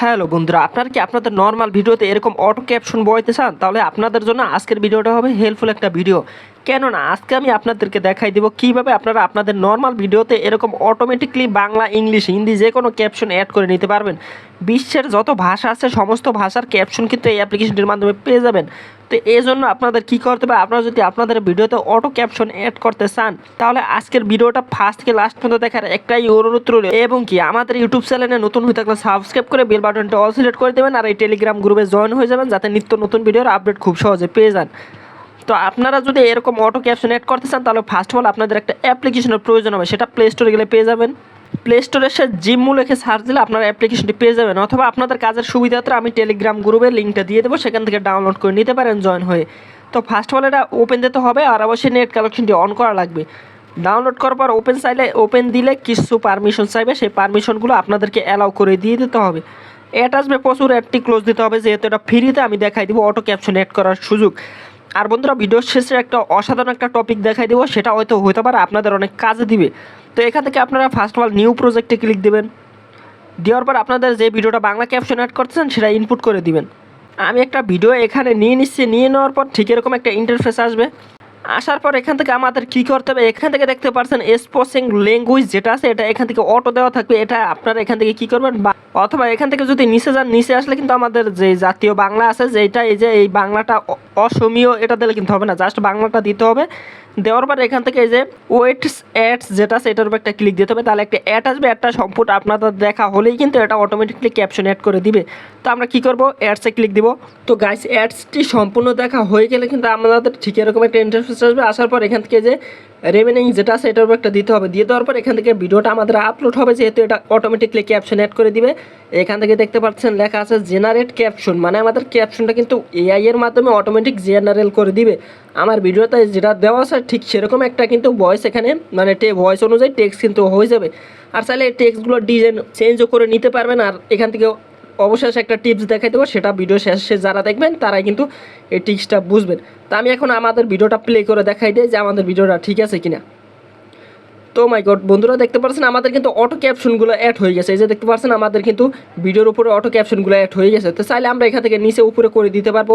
Hello বন্ধুরা, আপনারা কি আপনাদের নর্মাল ভিডিওতে এরকম অটো ক্যাপশন বইতে চান? তাহলে আপনাদের জন্য আজকের ভিডিওটা হবে হেল্পফুল একটা ভিডিও কেননা, আজকে আমি আপনাদেরকে দেখাই দিব কীভাবে আপনারা আপনাদের নর্মাল ভিডিওতে এরকম অটোমেটিকলি বাংলা ইংলিশ হিন্দি যে কোনো ক্যাপশন অ্যাড করে নিতে পারবেন। বিশ্বের যত ভাষা আছে, সমস্ত ভাষার ক্যাপশন কিন্তু এই অ্যাপ্লিকেশনটির মাধ্যমে পেয়ে যাবেন। তো এই জন্য আপনাদের কী করতে হবে? আপনারা যদি আপনাদের ভিডিওতে অটো ক্যাপশন অ্যাড করতে চান, তাহলে আজকের ভিডিওটা ফার্স্ট থেকে লাস্ট পর্যন্ত দেখার একটাই অনুরোধ রইল। এবং কি, আমাদের ইউটিউব চ্যানেলে নতুন হয়ে থাকলে সাবস্ক্রাইব করে বেল বাটনটা অল সিলেক্ট করে দেবেন আর এই টেলিগ্রাম গ্রুপে জয়েন হয়ে যাবেন, যাতে নিত্য নতুন ভিডিওর আপডেট খুব সহজে পেয়ে যান। তো আপনারা যদি এরকম অটো ক্যাপশন অ্যাড করতে চান, তাহলে ফার্স্ট অফ অল আপনাদের একটা অ্যাপ্লিকেশনের প্রয়োজন হবে, সেটা প্লে স্টোরে গেলে পেয়ে যাবেন। প্লে স্টোরে এসে জিম্মু লিখে সার্চ দিলে আপনার অ্যাপ্লিকেশনটি পেয়ে যাবেন। অথবা আপনাদের কাজের সুবিধার্থে আমি টেলিগ্রাম গ্রুপে লিঙ্কটা দিয়ে দেবো, সেখান থেকে ডাউনলোড করে নিতে পারেন জয়েন হয়ে। তো ফার্স্ট অফ অল এটা ওপেন দিতে হবে আর অবশ্যই নেট কালেকশনটি অন করা লাগবে। ডাউনলোড করার পর ওপেন চাইলে ওপেন দিলে কিছু পারমিশন চাইবে, সেই পারমিশনগুলো আপনাদেরকে অ্যালাউ করে দিয়ে দিতে হবে। অ্যাড আসবে প্রচুর অ্যাডটি ক্লোজ দিতে হবে, যেহেতু এটা ফ্রিতে আমি দেখাই দিব অটো ক্যাপশন অ্যাড করার সুযোগ। আর বন্ধুরা, ভিডিওর শেষে একটা অসাধারণ একটা টপিক দেখাই দেবো, সেটা হয়তো হতে পারে আপনাদের অনেক কাজে দিবে। তো এখান থেকে আপনারা ফার্স্ট অফ অল নিউ প্রজেক্টে ক্লিক দেবেন। দেওয়ার পর আপনাদের যে ভিডিওটা বাংলা ক্যাপশন অ্যাড করতেছেন, সেটা ইনপুট করে দিবেন। আমি একটা ভিডিও এখানে নিয়ে নিচ্ছি, নিয়ে নেওয়ার পর ঠিক এরকম একটা ইন্টারফেস আসবে। আসার পর এখান থেকে আমাদের কি করতে হবে? এখান থেকে দেখতে পাচ্ছেন স্পোসিং ল্যাঙ্গুয়েজ যেটা আছে, এটা এখান থেকে অটো দেওয়া থাকবে। এটা আপনারা এখান থেকে কি করবেন? অথবা এখান থেকে যদি নিচে যান, নিচে আসলে কিন্তু আমাদের যে জাতীয় বাংলা আছে, যেটা এই যে এই বাংলাটা অসমীয়, এটা দিলে কিন্তু হবে না। জাস্ট বাংলাটা দিতে হবে। দেওয়ার পর এখান থেকে এই যে ওয়েটস অ্যাডস যেটা এটার উপর একটা ক্লিক দিতে হবে। তাহলে একটা অ্যাড আসবে অ্যাডটা সম্পূর্ণ আপনাদের দেখা হলেই কিন্তু এটা অটোমেটিকলি ক্যাপশন অ্যাড করে দিবে। তো আমরা কি করব? অ্যাডসে ক্লিক দিব। তো গাইস অ্যাডসটি সম্পূর্ণ দেখা হয়ে গেলে কিন্তু আমাদের ঠিক এরকম একটা ইন্টারফেস আসবে। আসার পর এখান থেকে যে রেমেনিং যেটা আছে, এটার উপর একটা দিতে হবে। দিয়ে দেওয়ার পর এখান থেকে ভিডিওটা আমাদের আপলোড হবে, যেহেতু এটা অটোমেটিকলি ক্যাপশন অ্যাড করে দিবে। এখান থেকে দেখতে পাচ্ছেন লেখা আছে জেনারেট ক্যাপশন মানে আমাদের ক্যাপশনটা কিন্তু এআই এর মাধ্যমে অটোমেটিক জেনারেল করে দিবে। আমার ভিডিওতে যেটা দেওয়া আছে, ঠিক সেরকম একটা কিন্তু ভয়েস এখানে মানে টে ভয়েস অনুযায়ী টেক্সট কিন্তু হয়ে যাবে। আর চাইলে এই টেক্সটগুলোর ডিজাইন চেঞ্জও করে নিতে পারবেন, আর এখান থেকে অবশেষে একটা টিপস দেখাই দেবো, সেটা ভিডিও শেষে যারা দেখবেন, তারাই কিন্তু এই টিপসটা বুঝবেন। তা আমি এখন আমাদের ভিডিওটা প্লে করে দেখাই দিই যে আমাদের ভিডিওটা ঠিক আছে কিনা। তো মাই গড বন্ধুরা দেখতে পাচ্ছেন আমাদের কিন্তু অটো ক্যাপশনগুলো অ্যাড হয়ে গেছে। এই যে দেখতে পাচ্ছেন আমাদের কিন্তু ভিডিওর উপরে অটো ক্যাপশনগুলো অ্যাড হয়ে গেছে। তো চাইলে আমরা এখান থেকে নিচে উপরে করে দিতে পারব।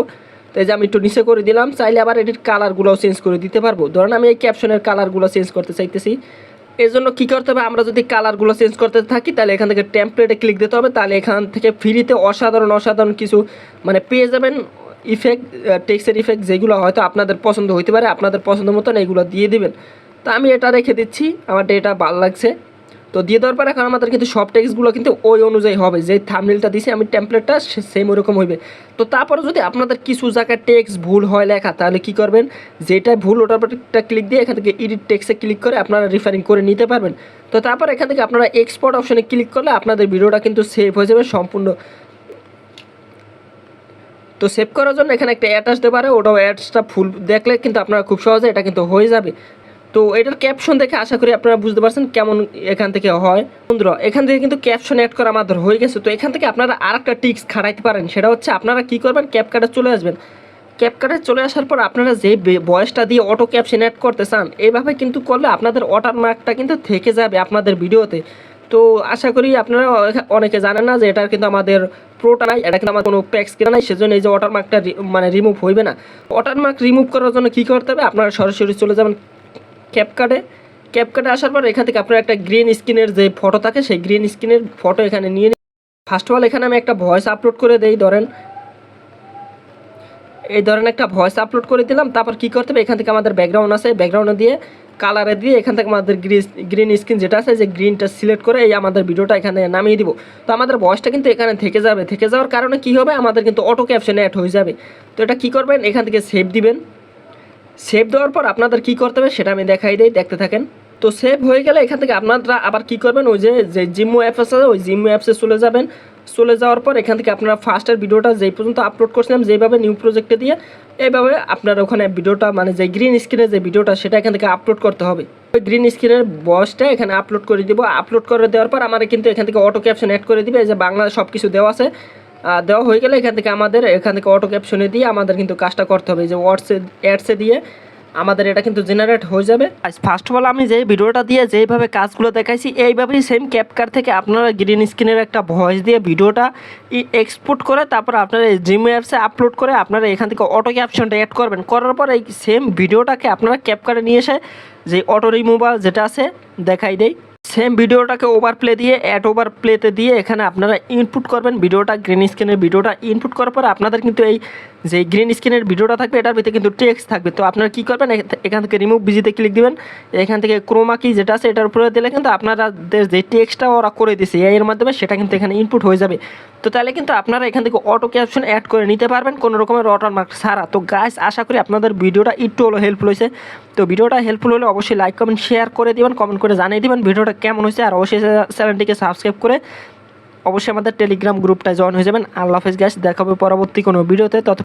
এই যে আমি একটু নিচে করে দিলাম, চাইলে আবার এটির কালারগুলোও চেঞ্জ করে দিতে পারব। ধরেন আমি এই ক্যাপশনের কালারগুলো চেঞ্জ করতে চাইতেছি। এর জন্য কী করতে হবে, আমরা যদি কালারগুলো চেঞ্জ করতে থাকি, তাহলে এখান থেকে টেমপ্লেটে ক্লিক দিতে হবে। তাহলে এখান থেকে ফ্রিতে অসাধারণ অসাধারণ কিছু মানে পেয়ে যাবেন ইফেক্ট টেক্সের ইফেক্ট যেগুলো হয়তো আপনাদের পছন্দ হইতে পারে, আপনাদের পছন্দ মতন এইগুলো দিয়ে দিবেন। তো আমি এটা রেখে দিচ্ছি, আমার এটা ভালো লাগছে। তো দিয়ে দেওয়ার পর এখন আমাদের কিন্তু সব টেক্সটগুলো কিন্তু ওই অনুযায়ী হবে। যে থামনেলটা দিছি, আমি টেমপ্লেটটা সেম ওরকম হইবে। তো তারপরে যদি আপনাদের কিছু জায়গায় টেক্সট ভুল হয় লেখা, তাহলে কি করবেন? যেটা ভুল, ওটার উপর একটা ক্লিক দিয়ে এখান থেকে এডিট টেক্সে ক্লিক করে আপনারা রিফারিং করে নিতে পারবেন। তো তারপর এখান থেকে আপনারা এক্সপোর্ট অপশনে ক্লিক করলে আপনাদের ভিডিওটা কিন্তু সেভ হয়ে যাবে সম্পূর্ণ। তো সেভ করার জন্য এখানে একটা অ্যাড আসতে পারে, ওটাও অ্যাডসটা ফুল দেখলে কিন্তু আপনারা খুব সহজে এটা কিন্তু হয়ে যাবে। তো এটার ক্যাপশন দেখে আশা করি আপনারা বুঝতে পারছেন কেমন এখান থেকে হয়। বন্ধুরা, এখান থেকে কিন্তু ক্যাপশন অ্যাড করা আমাদের হয়ে গেছে। তো এখান থেকে আপনারা আর একটা টিক্স খাটাইতে পারেন। সেটা হচ্ছে আপনারা কি করবেন? ক্যাপকার্টে চলে আসবেন। ক্যাপকার্টে চলে আসার পর আপনারা যে বয়সটা দিয়ে অটো ক্যাপশন অ্যাড করতে চান, এইভাবে কিন্তু করলে আপনাদের অটার ওয়াটারমার্কটা কিন্তু থেকে যাবে আপনাদের ভিডিওতে তো আশা করি আপনারা অনেকে জানেন না যে এটার কিন্তু আমাদের প্রোটা নাই, এটা কিন্তু আমার কোনো প্যাক্স কেনা নাই, সেজন্য এই যে ওয়াটারমার্কটা মানে রিমুভ হইবে না। ওয়াটারমার্ক রিমুভ করার জন্য কী করতে হবে? আপনারা সরাসরি চলে যাবেন ক্যাপকার্টে ক্যাপকার্টে আসার পর এখান থেকে আপনার একটা গ্রিন স্ক্রিনের যে ফটো থাকে, সেই গ্রিন স্ক্রিনের ফটো এখানে নিয়ে ফার্স্ট অফ অল এখানে আমি একটা ভয়েস আপলোড করে দেই, ধরেন। এই ধরেন একটা ভয়েস আপলোড করে দিলাম, তারপর কী করতে হবে? এখান থেকে আমাদের ব্যাকগ্রাউন্ড আছে ব্যাকগ্রাউন্ডে দিয়ে কালারে দিয়ে এখান থেকে আমাদের গ্রিন গ্রিন স্ক্রিন যেটা আছে, যে গ্রিনটা সিলেক্ট করে এই আমাদের ভিডিওটা এখানে নামিয়ে দিব। তো আমাদের ভয়েসটা কিন্তু এখানে থেকে যাবে। থেকে যাওয়ার কারণে কী হবে? আমাদের কিন্তু অটো ক্যাপশনে অ্যাড হয়ে যাবে। তো এটা কী করবেন? এখান থেকে সেভ দিবেন। সেভ দেওয়ার পর আপনাদের কী করতে হবে সেটা আমি দেখাই দিই, দেখতে থাকেন। তো সেভ হয়ে গেলে এখান থেকে আপনারা আবার কি করবেন, ওই যে যে জিম্মু অ্যাপস আছে, ওই জিম্মু অ্যাপসে চলে যাবেন। চলে যাওয়ার পর এখান থেকে আপনারা ফার্স্টের ভিডিওটা যেই পর্যন্ত আপলোড করছিলাম, যেভাবে নিউ প্রজেক্টে দিয়ে এইভাবে আপনার ওখানে ভিডিওটা মানে যে গ্রিন স্ক্রিনের যে ভিডিওটা, সেটা এখান থেকে আপলোড করতে হবে। ওই গ্রিন স্ক্রিনের বয়সটা এখানে আপলোড করে দিব। আপলোড করে দেওয়ার পর আমার কিন্তু এখান থেকে অটো ক্যাপশন অ্যাড করে দিবে। এই যে বাংলা সব কিছু দেওয়া আছে। দেওয়া হয়ে গেলে এখান থেকে আমাদের, এখান থেকে অটো ক্যাপশনে দিয়ে আমাদের কিন্তু কাজটা করতে হবে। যে ওয়াটসে অ্যাডসে দিয়ে আমাদের এটা কিন্তু জেনারেট হয়ে যাবে। ফার্স্ট অফ অল আমি যে ভিডিওটা দিয়ে যেইভাবে কাজগুলো দেখাইছি, এইভাবেই সেম ক্যাপকার থেকে আপনারা গ্রিন স্ক্রিনের একটা ভয়েস দিয়ে ভিডিওটা এক্সপোর্ট করে, তারপর আপনারা এই জিম অ্যাপসে আপলোড করে আপনারা এখান থেকে অটো ক্যাপশনটা অ্যাড করবেন। করার পর এই সেম ভিডিওটাকে আপনারা ক্যাপকারে নিয়ে এসে যে অটো রিমুভাল যেটা আছে, দেখাই দেই। সেম ভিডিওটাকে ওভার প্লে দিয়ে অ্যাড ওভার প্লেতে দিয়ে এখানে আপনারা ইনপুট করবেন। ভিডিওটা গ্রিন স্ক্রিনের ভিডিওটা ইনপুট করার পর আপনাদের কিন্তু এই যে গ্রিন স্ক্রিনের ভিডিওটা থাকবে, এটার ভিতরে কিন্তু টেক্সট থাকবে। তো আপনারা কী করবেন? এখান থেকে রিমুভ বিজিতে ক্লিক দিবেন। এখান থেকে ক্রোমা কি যেটা আছে, এটার উপরে দিলে কিন্তু আপনারা যে টেক্সটটা ওরা করে দিছে এর মাধ্যমে, সেটা কিন্তু এখানে ইনপুট হয়ে যাবে। তো তাহলে কিন্তু আপনারা এখান থেকে অটো ক্যাপশন অ্যাড করে নিতে পারবেন কোনো রকমের ওয়াটারমার্ক ছাড়া। তো গাছ আশা করি আপনাদের ভিডিওটা একটু হলো হেল্পফুল হয়েছে। তো ভিডিওটা হেল্পফুল হলে অবশ্যই লাইক কমেন্ট শেয়ার করে দিবেন কমেন্ট করে জানিয়ে দিবেন ভিডিওটা কেমন হয়েছে। আর অবশ্যই চ্যানেলটিকে সাবস্ক্রাইব করে অবশ্যই আমাদের টেলিগ্রাম গ্রুপটা জয়েন হয়ে যাবেন। আল্লাহ হাফেজ গ্যাস দেখাবে পরবর্তী কোনো ভিডিওতে তত